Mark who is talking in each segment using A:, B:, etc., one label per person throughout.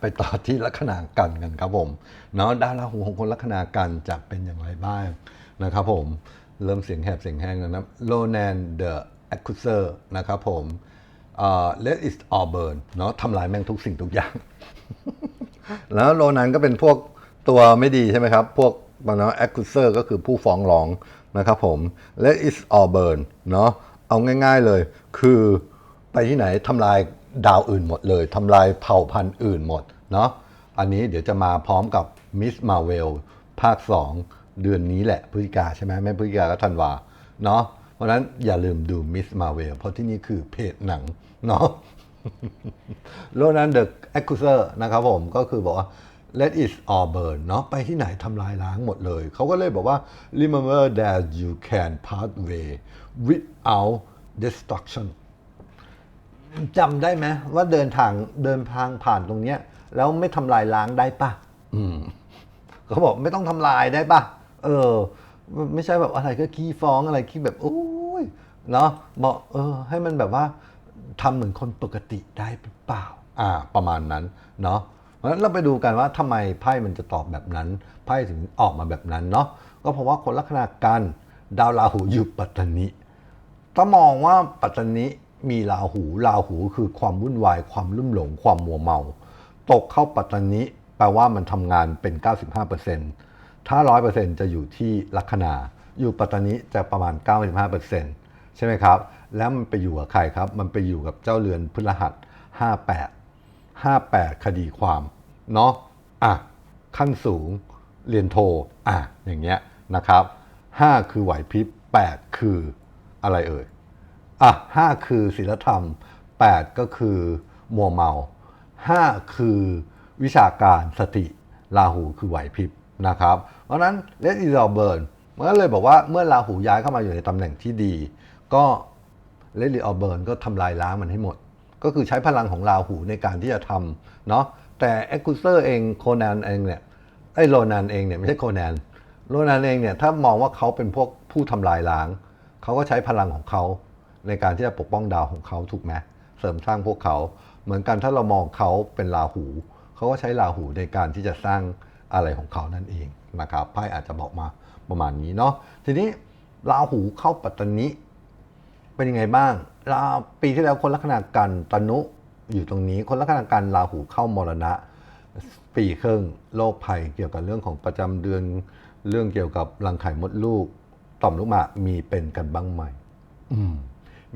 A: ไปต่อที่ลัคนากันกันครับผมเนาะดาวราหูของคนลัคนากันจะเป็นอย่างไรบ้างนะครับผมเริ่มเสียงแหบเสียงแห้งแล้วนะโลแนนเดอะแอคคูเซอร์นะครับผมเอ่อ let it all burn เนาะทำลายแม่งทุกสิ่งทุกอย่าง แล้วโลนันก็เป็นพวกตัวไม่ดีใช่ไหมครับ พวกมันนะ accuser ก็คือผู้ฟ้องร้องนะครับผม let it all burn เนาะเอาง่ายๆเลย คือไปที่ไหนทำลาย ดาวอื่นหมดเลยทำลายเผ่าพันธุ์อื่นหมดเนาะอันนี้เดี๋ยวจะมาพร้อมกับ Miss Marvel ภาค 2 เดือนนี้แหละพฤศจิกาใช่ไหมไม่พฤศจิกาก็ธันวาเนาะเพราะนั้นอย่าลืมดู Miss Marvel เพราะที่นี่คือเพจหนังเนาะโลนั้น The Accuser นะครับผมก็คือบอกว่า let it all burn เนาะไปที่ไหนทำลายล้างหมดเลย เขาก็เลยบอกว่า remember that you can pass way without destruction จำได้ไหมว่าเดินทางเดินทางผ่านตรงเนี้ย แล้วไม่ทำลายล้างได้ปะอืมเขาบอกไม่ต้องทำลายได้ปะเออ ไม่ใช่แบบอะไรก็ขี้ฟ้องอะไรขี้แบบโอ้ยเนาะบอกเออ ให้มันแบบว่าทำเหมือนคนปกติได้หรือเปล่า อ่า ประมาณนั้นเนาะเพราะฉะนั้นเราไปดูกันว่าทำไมไพ่มันจะตอบแบบนั้นไพ่ถึงออกมาแบบนั้นเนาะก็เพราะว่าคนลัคนากันดาวราหูอยู่ปัตตานีถ้ามองว่าปัตตานี มีราหูราหูคือความวุ่นวาย ความลุ่มหลง ความมัวเมา ตกเข้าปัตตานีแปลว่ามันทำงานเป็น 95%ถ้า 100%จะอยู่ที่ลัคนาอยู่ปัตตานีจะประมาณ 95%ใช่ไหมครับ แล้วมันไปอยู่กับใครครับ มันไปอยู่กับเจ้าเรือนพฤหัส 58 58 คดีความเนาะอะขั้นสูงเรียนโทอะอย่างเงี้ยนะครับ 5 คือไหวพริบ8 คืออะไรเอ่ย อะห้าคือศีลธรรม 8 ก็คือมัวเมา 5 คือวิชาการสติราหูคือไหวพริบนะครับ เพราะนั้นเลดอีซอเบิร์นมันก็เลยบอกว่าเมื่อราหูย้ายเข้ามาอยู่ในตำแหน่งที่ดี ก็เลดอีออเบิร์นก็ทำลายล้างมันให้หมด ก็คือใช้พลังของราหูในการที่จะทำเนาะแต่เอ็กคูเซอร์เองโคนันเองเนี่ยไอ้โรนันเองเนี่ยไม่ใช่โคนันโรนันเองเนี่ยถ้ามองว่าเขาเป็นพวกผู้ทำลายล้าง เขาก็ใช้พลังของเขา ในการที่จะปกป้องดาวของเขาถูกไหมเสริมสร้างพวกเขา เหมือนกันถ้าเรามองเขาเป็นราหู เขาก็ใช้ราหูในการที่จะสร้างอะไรของเขานั่นเองนะครับไพ่อาจจะบอกมาประมาณนี้เนาะทีนี้ราหูเข้าปัตตานีเป็นยังไงบ้างราปีที่แล้วคนลัคนากันตนุอยู่ตรงนี้ คนลัคนากันราหูเข้ามรณะ ปีครึ่งโรคภัยเกี่ยวกับเรื่องของประจำเดือนเรื่องเกี่ยวกับรังไข่มดลูกต่อมลูกหมากมีเป็นกันบ้างไหมอืม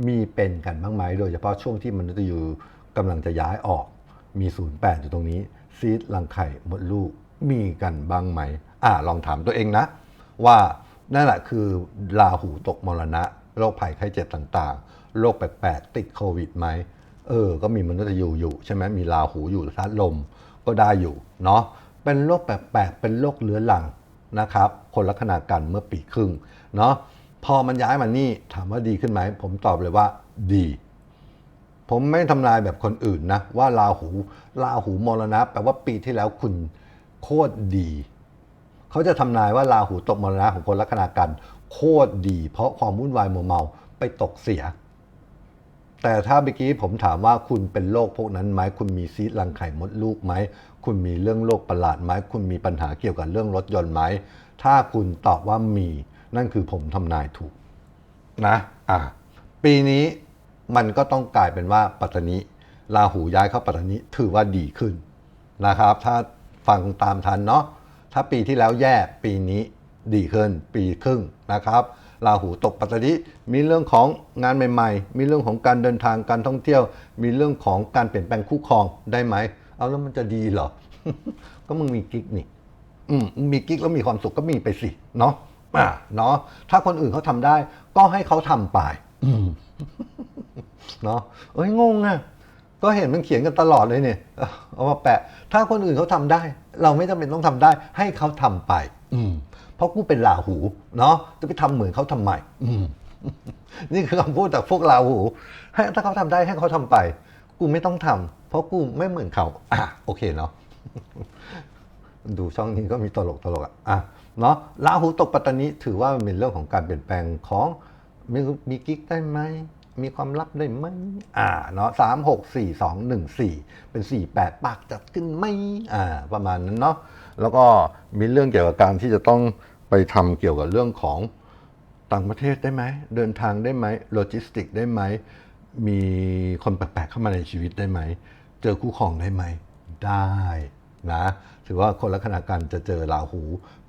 A: มีเป็นกันบ้างไหมโดยเฉพาะช่วงที่มนุษย์ยูกำลังจะย้ายออกมีศูนย์แปดอยู่ตรงนี้ ซีดรังไข่มดลูกมีกันบ้างไหม อ่าลองถามตัวเองนะ ว่านั่นแหละคือราหูตกมรณะ โรคภัยไข้เจ็บต่างๆ โรคแปลกๆ ติดโควิดไหม เออ ก็มีมนุษย์ยูอยู่ใช่ไหมมีราหูอยู่ธาตุลมก็ได้อยู่เนาะเป็นโรคแปลกๆ เป็นโรคเรื้อรังนะครับ คนลัคนากันเมื่อปีครึ่งเนาะ พอมันย้ายมานี่ถามว่าดีขึ้นไหม ผมตอบเลยว่าดี ผมไม่ทำนายแบบคนอื่นนะ ว่าราหูราหูมรณะแปลว่าปีที่แล้วคุณโคตรดี เขาจะทำนายว่าราหูตกมรณะของคนลัคนากัน โคตรดี เพราะความวุ่นวายมัวเมาไปตกเสีย แต่ถ้าเมื่อกี้ผมถามว่าคุณเป็นโรคพวกนั้นไหมคุณมีซีดรังไข่มดลูกไหมคุณมีเรื่องโรคประหลาดไหมคุณมีปัญหาเกี่ยวกับเรื่องรถยนต์ไหมถ้าคุณตอบว่ามี นั่นคือผมทำนายถูกนะอะปีนี้มันก็ต้องกลายเป็นว่าปัตตานีราหูย้ายเข้าปัตตานีถือว่าดีขึ้นนะครับ ถ้าฟังตามทันเนาะถ้าปีที่แล้วแย่ปีนี้ดีขึ้นปีครึ่งนะครับราหูตกปัตตานีมีเรื่องของงานใหม่ ๆ มีเรื่องของการเดินทางการท่องเที่ยว มีเรื่องของการเปลี่ยนแปลงคู่ครองได้ไหม เอาแล้วมันจะดีเหรอ ก็มึงมีกิ๊กนี่ อืมมีกิ๊กแล้วมีความสุขก็มีไปสิ เนาะ อ่าเนาะถ้าคนอื่นเขาทำได้ ก็ให้เขาทำไปอืมเนาะเอ้ยงงอะก็เห็นมันเขียนกันตลอดเลยเนี่ยเอาเอามาแปะ ถ้าคนอื่นเขาทำได้ เราไม่จำเป็นต้องทำได้ ให้เขาทำไปอืมเพราะกูเป็นลาหู เนาะจะไปทำเหมือนเขาทำไมอืมนี่คือคำพูดจากพวกลาหูให้ถ้าเขาทำได้ให้เขาทำไป กูไม่ต้องทำเพราะกูไม่เหมือนเขาอะโอเคเนาะ ดูช่องนี้ก็มีตลกตลกอะอะเนาะราหูตกปัตตานีถือว่ามันเป็นเรื่องของการเปลี่ยนแปลงของมีมีกิ๊กได้ไหมมีความลับได้ไหมอ่าเนาะสามหกสี่สองหนึ่งสี่เป็นสี่แปดปากจัดขึ้นไหมอ่าประมาณนั้นเนาะแล้วก็มีเรื่องเกี่ยวกับการที่จะต้องไปทำเกี่ยวกับเรื่องของต่างประเทศได้ไหมเดินทางได้ไหมโลจิสติกได้ไหมมีคนแปลกๆเข้ามาในชีวิตได้ไหม เจอคู่ครองได้ไหม ได้นะ ถือว่าคนลัคนากันจะเจอราหู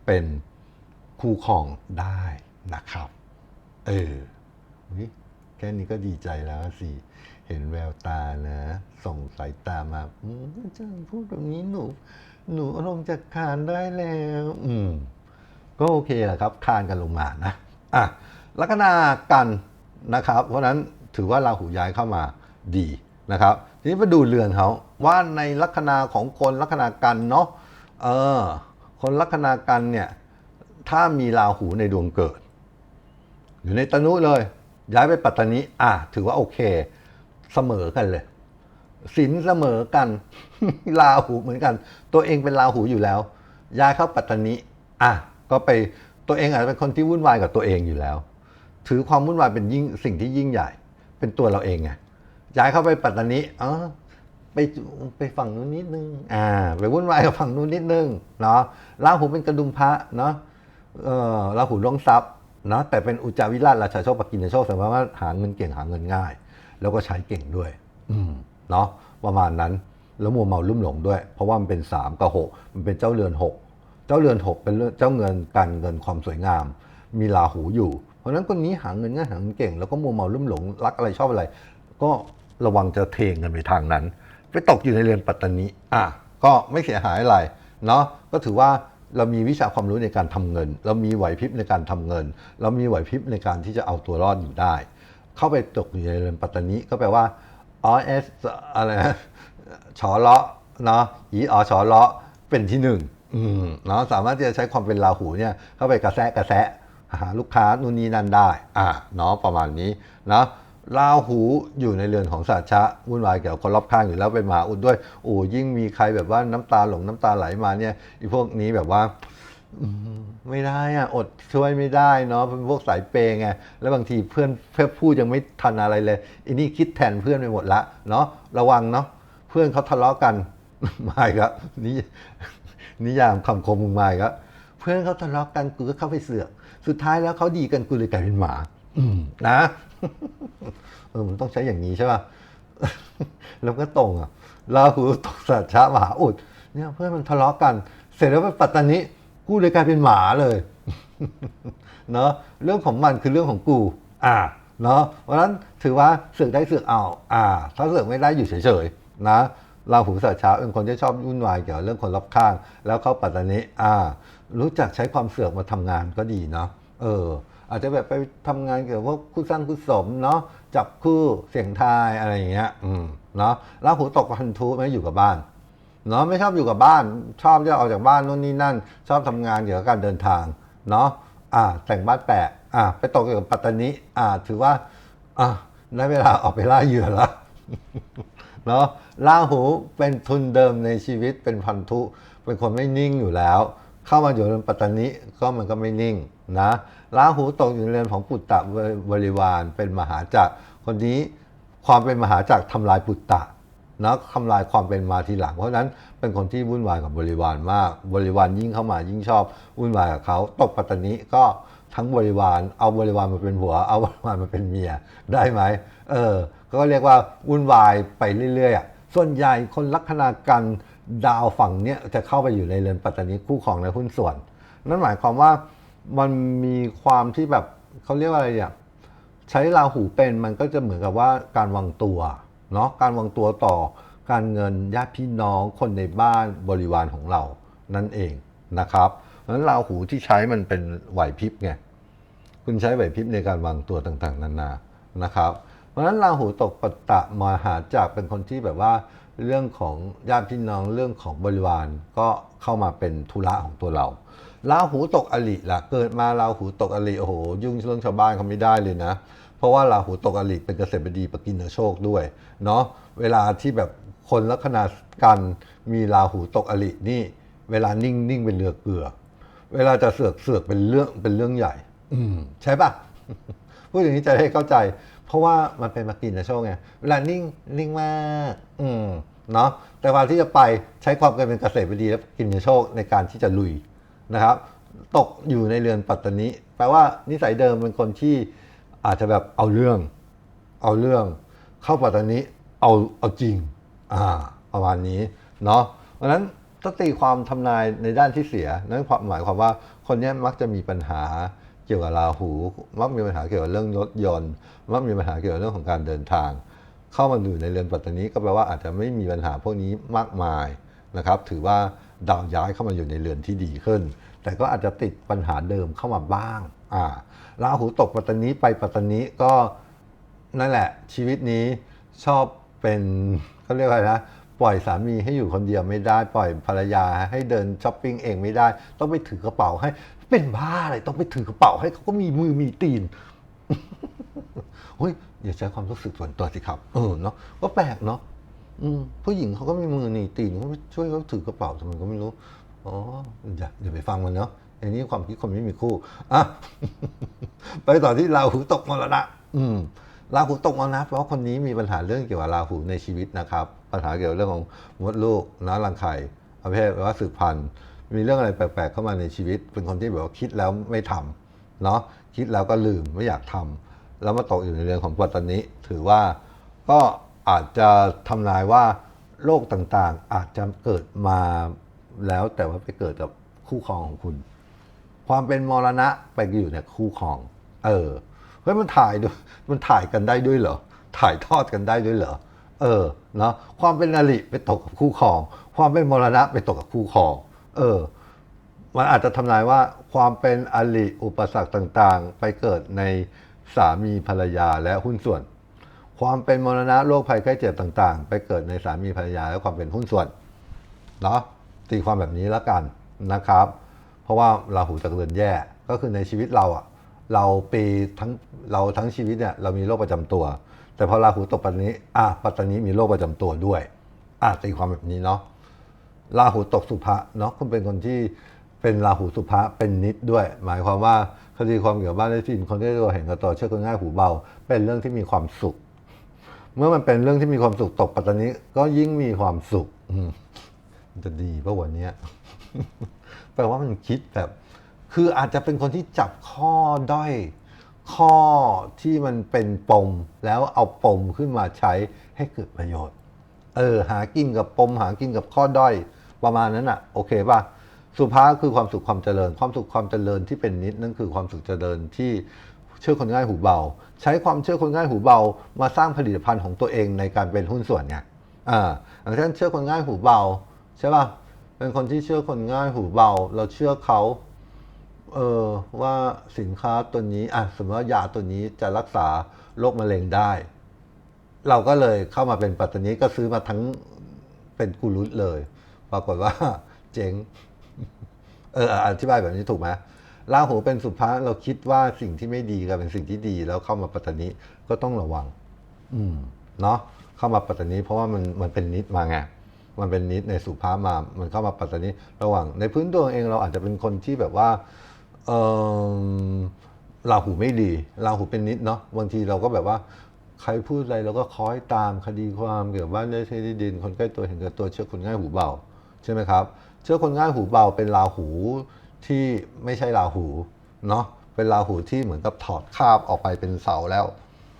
A: เป็นคู่ครองได้นะครับ เออแค่นี้ก็ดีใจแล้วสิ เห็นแววตานะ ส่งสายตามา อืมอาจารย์พูดแบบนี้หนู หนูอารมณ์จะคานได้แล้ว อืม ก็โอเคแหละครับ คานกันลงมานะ อะลัคนากันนะครับ เพราะฉะนั้นถือว่าราหูย้ายเข้ามาดีนะครับ ทีนี้มาดูเรือนเขาว่าในลัคนาของคนลัคนากันเนาะ เออ คนลัคนากันเนี่ย ถ้ามีราหูในดวงเกิด อยู่ในตนุเลย ย้ายไปปัตตานีอะถือว่าโอเค เสมอกันเลยสินเสมอกันราหูเหมือนกัน ตัวเองเป็นราหูอยู่แล้ว ย้ายเข้าปัตตานีอะก็ไปตัวเองอาจจะเป็นคนที่วุ่นวายกับตัวเองอยู่แล้ว ถือความวุ่นวายเป็นยิ่งสิ่งที่ยิ่งใหญ่ เป็นตัวเราเองไงย้ายเข้าไปปัตตานีอ๋อ ไปไปฝั่งนู้นนิดนึง อ่า ไปวุ่นวายกับฝั่งนู้นนิดนึง เนาะราหูเป็นกระดุมพระ เนาะเออราหูล่วงทรัพย์เนาะแต่เป็นอุจาวิราชราชาโชคปกินโชคแสดงว่าหาเงินเก่งหาเงินง่าย แล้วก็ใช้เก่งด้วย อืม เนาะประมาณนั้น แล้วมัวเมาลุ่มหลงด้วย เพราะว่ามันเป็นสามกับหกมันเป็นเจ้าเรือนหกเจ้าเรือนหกเป็นเรื่องเจ้าเงินการเงินความสวยงาม มีราหูอยู่ เพราะฉะนั้นคนนี้หาเงินง่ายหาเงินเก่ง แล้วก็มัวเมาลุ่มหลงรักอะไรชอบอะไร ก็ระวังจะเทงกันไปทางนั้น ไปตกอยู่ในเรือนปัตตานีอะก็ไม่เสียหายอะไรเนาะก็ถือว่าเรามีวิชาความรู้ในการทำเงิน เรามีไหวพริบในการทำเงิน เรามีไหวพริบในการที่จะเอาตัวรอดอยู่ได้ เข้าไปตกอยู่ในเรือนปัตตานีก็แปลว่าอ๋อเอสอะไรนะชอเลาะเนาะอีอ๋อชอเลาะเป็นที่หนึ่งอืมเนาะสามารถที่จะใช้ความเป็นราหูเนี่ยเข้าไปกระแซะกระแซะหาลูกค้านู่นนี่นั่นได้ อ่าเนาะประมาณนี้นะ ราหูอยู่ในเรือนของสัตชะวุ่นวายเกี่ยวกับคนรอบข้างอยู่แล้วเป็นมหาอุดด้วยโอ้ยิ่งมีใครแบบว่าน้ำตาหลงน้ำตาไหลมาเนี่ยไอีพวกนี้แบบว่าไม่ได้อะอดช่วยไม่ได้เนาะเป็นพวกสายเปยไงแล้วบางทีเพื่อนเพื่อพูดยังไม่ทันอะไรเลยอันนี้คิดแทนเพื่อนไปหมดละเนาะระวังเนาะเพื่อนเขาทะเลาะกันมาอีกแล้วนี่นิยามคำคมมึงมาอีกแล้วเพื่อนเขาทะเลาะกันกูก็เข้าไปเสือก สุดท้ายแล้วเขาดีกันกูเลยกลายเป็นหมา นะเออมันต้องใช้อย่างนี้ใช่ป่ะแล้วก็ตรงอะราหูตกสัตว์ชะมหาอุดเนี่ยเพื่อนมันทะเลาะกัน เสร็จแล้วไปปัตตานีกูเลยกลายเป็นหมาเลยเนาะเรื่องของมันคือเรื่องของกู อ่าเนาะเพราะฉะนั้นถือว่าเสือกได้เสือกเอา อ่า ถ้าเสือกไม่ได้อยู่เฉยๆนะราหูสัตว์ช้าเป็นคนที่ชอบวุ่นวายเกี่ยวกับเรื่องคนรอบข้าง แล้วเข้าปัตตานีอ่า รู้จักใช้ความเสือกมาทำงานก็ดีเนาะเออ อาจจะแบบไปทำงานเกี่ยวกับคู่สร้างคู่สมเนาะจับคู่เสียงทายอะไรอย่างเงี้ยอืมเนาะราหูตกพันธุไม่อยู่กับบ้านเนาะไม่ชอบอยู่กับบ้าน ชอบที่จะออกจากบ้านนู่นนี่นั่น ชอบทำงานเกี่ยวกับการเดินทางเนาะอ่าแต่งบ้านแปะอ่าไปตกอยู่ยวกับปัตตานีอ่าถือว่าอ่าได้เวลาออกไปล่าเหยื่อแล้วเนาะราหูเป็นทุนเดิมในชีวิตเป็นพันธุ เป็นคนไม่นิ่งอยู่แล้ว เข้ามาอยู่ในปัตตานีก็มันก็ไม่นิ่งนะราหูตกอยู่ในเรือนของปุตตะบริวารเป็นมหาจักรคนนี้ความเป็นมหาจักรทำลายปุตตะนะทำลายความเป็นมาทีหลัง เพราะนั้นเป็นคนที่วุ่นวายกับบริวารมาก บริวารยิ่งเข้ามายิ่งชอบวุ่นวายกับเขาตกปัตตานีก็ทั้งบริวาร เอาบริวารมาเป็นผัว เอาบริวารมาเป็นเมียได้ไหมเออ ก็เรียกว่าวุ่นวายไปเรื่อยๆส่วนใหญ่คนลัคนากัน ดาวฝั่งเนี้ยจะเข้าไปอยู่ในเรือนปัตตานีคู่ของในหุ้นส่วน นั่นหมายความว่ามันมีความที่แบบเขาเรียกว่าอะไรเนี่ยใช้ราหูเป็นมันก็จะเหมือนกับว่าการวางตัวเนาะการวางตัวต่อการเงินญาติพี่น้องคนในบ้านบริวารของเรานั่นเองนะครับเพราะฉะนั้นราหูที่ใช้มันเป็นไหวพริบไงคุณใช้ไหวพริบในการวางตัวต่างๆ นานานะครับ เพราะฉะนั้นราหูตกปัตตะมหาจากเป็นคนที่แบบว่า เรื่องของญาติพี่น้องเรื่องของบริวารก็เข้ามาเป็นธุระของตัวเราราหูตกอลิล่ะเกิดมาราหูตกอลิโอ้โหยุ่งเรื่องชาวบ้านเขาไม่ได้เลยนะ เพราะว่าราหูตกอลิเป็นเกษตรบดีปกินโชคด้วยเนาะเวลาที่แบบคนลัคนากันมีราหูตกอลินี่ เวลานิ่งนิ่งเป็นเรือเกลือ เวลาจะเสือกเสือกเป็นเรื่องเป็นเรื่องใหญ่ อืใช่ปะ พูดอย่างนี้จะได้เข้าใจ เพราะว่ามันเป็นมากินนะโชคไงเวลานิ่งนิ่งมากอืมเนาะแต่ว่าที่จะไปใช้ความเป็นเกษตรบดีและกินโชคในการที่จะลุยนะครับ ตกอยู่ในเรือนปัตตานิแปลว่านิสัยเดิมเป็นคนที่อาจจะแบบเอาเรื่อง เอาเรื่อง เข้าปัตตานิเอาเอาจริงอ่าประมาณนี้เนาะเพราะฉะนั้นถ้าตีความทำนายในด้านที่เสียนั่นหมายความว่าคนนี้มักจะมีปัญหา เกี่ยวกับราหู มักมีปัญหาเกี่ยวกับเรื่องรถยนต์ มักมีปัญหาเกี่ยวกับเรื่องของการเดินทาง เข้ามาอยู่ในเรือนปัตตานีก็แปลว่าอาจจะไม่มีปัญหาพวกนี้มากมายนะครับ ถือว่าดาวย้ายเข้ามาอยู่ในเรือนที่ดีขึ้น แต่ก็อาจจะติดปัญหาเดิมเข้ามาบ้างอ่าราหูตกปัตตานีไปปัตตานีก็นั่นแหละ ชีวิตนี้ชอบเป็นเขาเรียกว่าอะไรนะปล่อยสามีให้อยู่คนเดียวไม่ได้ ปล่อยภรรยาให้เดินช้อปปิ้งเองไม่ได้ ต้องไปถือกระเป๋าให้ เป็นบ้าอะไรต้องไปถือกระเป๋าให้เขาก็มีมือมีตีนเฮ้ยอย่าใช้ความรู้สึกส่วนตัวสิครับ เออเนาะก็แปลกเนาะผู้หญิงเขาก็มีมือหนีตีนเขาช่วยเขาถือกระเป๋าทำไมก็ไม่รู้อ๋ออย่าอย่าไปฟังมันเนาะอันนี้ความคิดคนไม่มีคู่อะไปต่อที่ราหูตกมรณะอืมราหูตกมรณะเพราะคนนี้มีปัญหาเรื่องเกี่ยวกับราหูในชีวิตนะครับ ปัญหาเกี่ยวกับเรื่องของมดลูกน้ำรังไข่ประเภทว่าสืบพันธุ์ มีเรื่องอะไรแปลกๆเข้ามาในชีวิต เป็นคนที่แบบว่าคิดแล้วไม่ทำเนาะคิดแล้วก็ลืมไม่อยากทำแล้วมาตกอยู่ในเรื่องของปัตตานิถือว่าก็อาจจะทำนายว่าโรคต่างๆ อาจจะเกิดมาแล้วแต่ว่าไปเกิดกับคู่ครองของคุณ ความเป็นมรณะไปอยู่ในคู่ครอง เออเฮ้ยมันถ่ายด้วยมันถ่ายกันได้ด้วยเหรอถ่ายทอดกันได้ด้วยเหรอเออเนาะความเป็นอริไปตกกับคู่ครอง ความเป็นมรณะไปตกกับคู่ครอง เออ มันอาจจะทำนายว่าความเป็นอริอุปสรรคต่างๆ ไปเกิดในสามีภรรยาและหุ้นส่วน ความเป็นมรณะโรคภัยไข้เจ็บต่างๆ ไปเกิดในสามีภรรยาและความเป็นหุ้นส่วนเนาะตีความแบบนี้แล้วกันนะครับ เพราะว่าราหูจากเรือนแย่ก็คือในชีวิตเราอะเราปีทั้งเราทั้งชีวิตเนี่ยเรามีโรคประจำตัว แต่พอราหูตกปัตตานีอะปัตตานีมีโรคประจำตัวด้วยอะตีความแบบนี้เนาะ ราหูตกสุภะเนาะคุณเป็นคนที่เป็นราหูสุภะเป็นนิดด้วย หมายความว่าคดีความเกี่ยวกับบ้านได้ที่ดินคนได้ตัวเห็นกับตัวเชื่อคนง่ายหูเบา เป็นเรื่องที่มีความสุข เมื่อมันเป็นเรื่องที่มีความสุขตกปัตตานีก็ยิ่งมีความสุขมันจะดีป่ะวันนี้แปลว่ามันคิดแบบ คืออาจจะเป็นคนที่จับข้อด้อยข้อที่มันเป็นปม แล้วเอาปมขึ้นมาใช้ให้เกิดประโยชน์ เออ หากินกับปมหากินกับข้อด้อย ประมาณนั้นอะโอเคป่ะสุภาคือความสุขความเจริญ ความสุขความเจริญที่เป็นนิดนั่นคือความสุขเจริญที่เชื่อคนง่ายหูเบา ใช้ความเชื่อคนง่ายหูเบา มาสร้างผลิตภัณฑ์ของตัวเองในการเป็นหุ้นส่วนไงอ่าอย่างเช่นเชื่อคนง่ายหูเบาใช่ป่ะเป็นคนที่เชื่อคนง่ายหูเบา เราเชื่อเขาเออว่าสินค้าตัวนี้อะสมมติว่ายาตัวนี้จะรักษาโรคมะเร็งได้ เราก็เลยเข้ามาเป็นปัตตานีก็ซื้อมาทั้งเป็นกุลุตเลย ปรากฏว่าเจ๊งเอออธิบายแบบนี้ถูกไหมราหูเป็นสุภาเราคิดว่าสิ่งที่ไม่ดีกลายเป็นสิ่งที่ดี แล้วเข้ามาปัตตานีก็ต้องระวัง อืม เนาะเข้ามาปัตตานีเพราะว่ามันมันเป็นนิดมาไงมันเป็นนิดในสุภามา มันเข้ามาปัตตานีระหว่าง ในพื้นตัวเองเราอาจจะเป็นคนที่แบบว่า เออราหูไม่ดีราหูเป็นนิดเนาะบางทีเราก็แบบว่า ใครพูดอะไรเราก็คอยตามคดีความเกี่ยวกับบ้านได้ที่ดิน คนใกล้ตัวเห็นกับตัวเชื่อคนง่ายหูเบา ใช่ไหมครับ เชื่อคนง่ายหูเบาเป็นราหูที่ไม่ใช่ราหูเนาะเป็นราหูที่เหมือนกับถอดคาบออกไปเป็นเสาแล้ว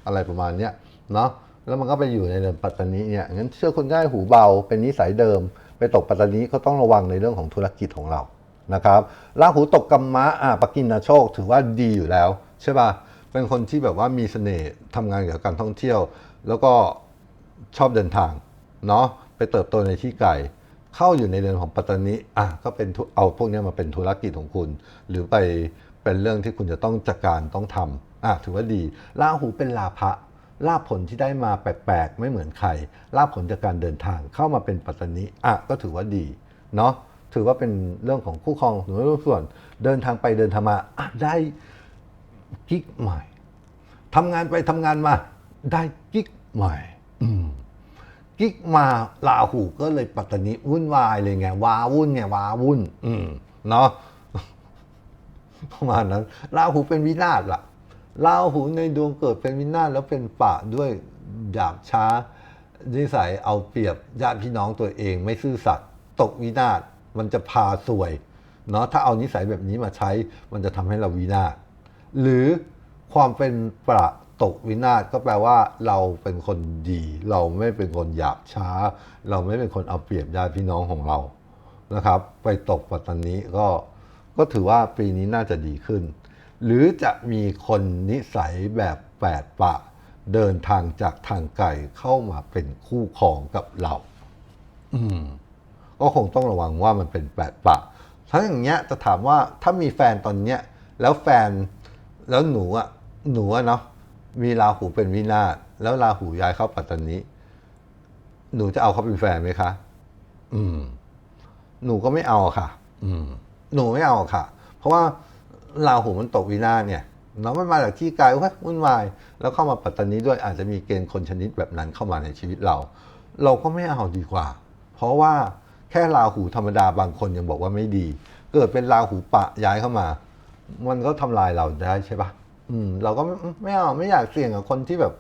A: อะไรประมาณเนี้ยเนาะแล้วมันก็ไปอยู่ในเรือนปัตตานีเนี่ยงั้นเชื่อคนง่ายหูเบาเป็นนิสัยเดิม ไปตกปัตตานีก็ต้องระวังในเรื่องของธุรกิจของเรานะครับราหูตกกัมมะอะปกินนาโชคถือว่าดีอยู่แล้วใช่ป่ะเป็นคนที่แบบว่ามีเสน่ห์ทำงานเกี่ยวกับการท่องเที่ยว แล้วก็ชอบเดินทางเนาะไปเติบโตในที่ไกล เข้าอยู่ในเรือนของปัตตานีอะก็เป็นเอาพวกนี้มาเป็นธุรกิจของคุณ หรือไปเป็นเรื่องที่คุณจะต้องจัดการต้องทำอะถือว่าดีราหูเป็นลาภะลาภผลที่ได้มาแปลกๆไม่เหมือนใครลาภผลจากการเดินทางเข้ามาเป็นปัตตานีอะก็ถือว่าดีเนาะถือว่าเป็นเรื่องของคู่ครองหรือว่าส่วนเดินทางไปเดินทางมาอะได้กิ๊กใหม่ทำงานไปทำงานมาได้กิ๊กใหม่ กิ๊กมาลาหูก็เลยปัตตานีวุ่นวายเลยไงว้าวุ่นไงว้าวุ่น อืมเนาะประมาณนั้นลาหูเป็นวินาศล่ะราหูในดวงเกิดเป็นวินาศแล้วเป็นปะด้วยดาบช้านิสัยเอาเปรียบญาติพี่น้องตัวเองไม่ซื่อสัตย์ตกวินาศมันจะพาซวยเนาะถ้าเอานิสัยแบบนี้มาใช้มันจะทำให้เราวินาศหรือความเป็นประ ตกวินาศก็แปลว่าเราเป็นคนดี เราไม่เป็นคนหยาบช้า เราไม่เป็นคนเอาเปรียบญาติพี่น้องของเรานะครับ ไปตกปัตตานีก็ก็ถือว่าปีนี้น่าจะดีขึ้น หรือจะมีคนนิสัยแบบแปดปะ เดินทางจากทางไกลเข้ามาเป็นคู่ครองกับเรา อืมก็คงต้องระวังว่ามันเป็นแปดปะถ้าอย่างเงี้ยจะถามว่าถ้ามีแฟนตอนเนี้ย แล้วแฟนแล้วหนูอะหนูอะเนาะ มีราหูเป็นวินาศแล้วราหูย้ายเข้าปัตตานีหนูจะเอาเขาเป็นแฟนไหมคะ อืม หนูก็ไม่เอาค่ะ อืม หนูไม่เอาค่ะ เพราะว่าราหูมันตกวินาศเนี่ยเนาะมันมาจากที่ไกลว่าวุ่นวาย แล้วเข้ามาปัตตานีด้วยอาจจะมีเกณฑ์คนชนิดแบบนั้นเข้ามาในชีวิตเรา เราก็ไม่เอาดีกว่า เพราะว่าแค่ราหูธรรมดาบางคนยังบอกว่าไม่ดี เกิดเป็นราหูปะย้ายเข้ามา มันก็ทำลายเราได้ใช่ปะ อืมเราก็ไม่เอาไม่อยากเสี่ยงกับคนที่แบบ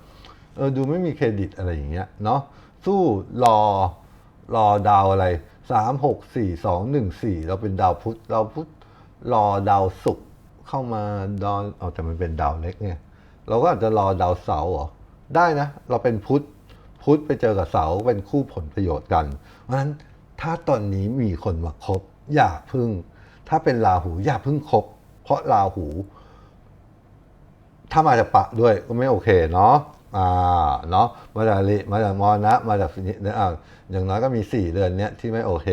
A: เออดูไม่มีเครดิตอะไรอย่างเงี้ยเนาะสู้รอรอดาวอะไรสามหกสี่สองหนึ่งสี่เราเป็นดาวพุธดาพุธรอดาวศุกร์เข้ามาดาวเอาแต่มันเป็นดาวเล็กเนี่ยเราก็อาจจะรอดาวเสาร์เหรอได้นะ เราเป็นพุธพุธไปเจอกับเสาร์เป็นคู่ผลประโยชน์กัน เพราะฉะนั้นถ้าตอนนี้มีคนมาคบอย่าพึ่ง ถ้าเป็นราหูอย่าพึ่งคบ เพราะราหู ถ้ามาจากปะด้วยก็ไม่โอเคเนาะอ่าเนาะมาจากลิมาจากมอนะมาจากนี่อ่าอย่างน้อยก็มีสี่เดือนเนี้ยที่ไม่โอเค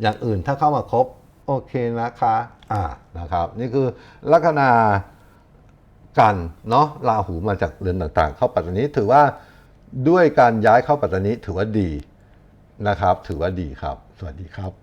A: อย่างอื่นถ้าเข้ามาครบโอเคนะคะอ่านะครับ นี่คือลัคนากันเนาะราหูมาจากเรือนต่างๆ เข้าปัตตานีถือว่าด้วยการย้ายเข้าปัตตานีถือว่าดีนะครับ ถือว่าดีครับ สวัสดีครับ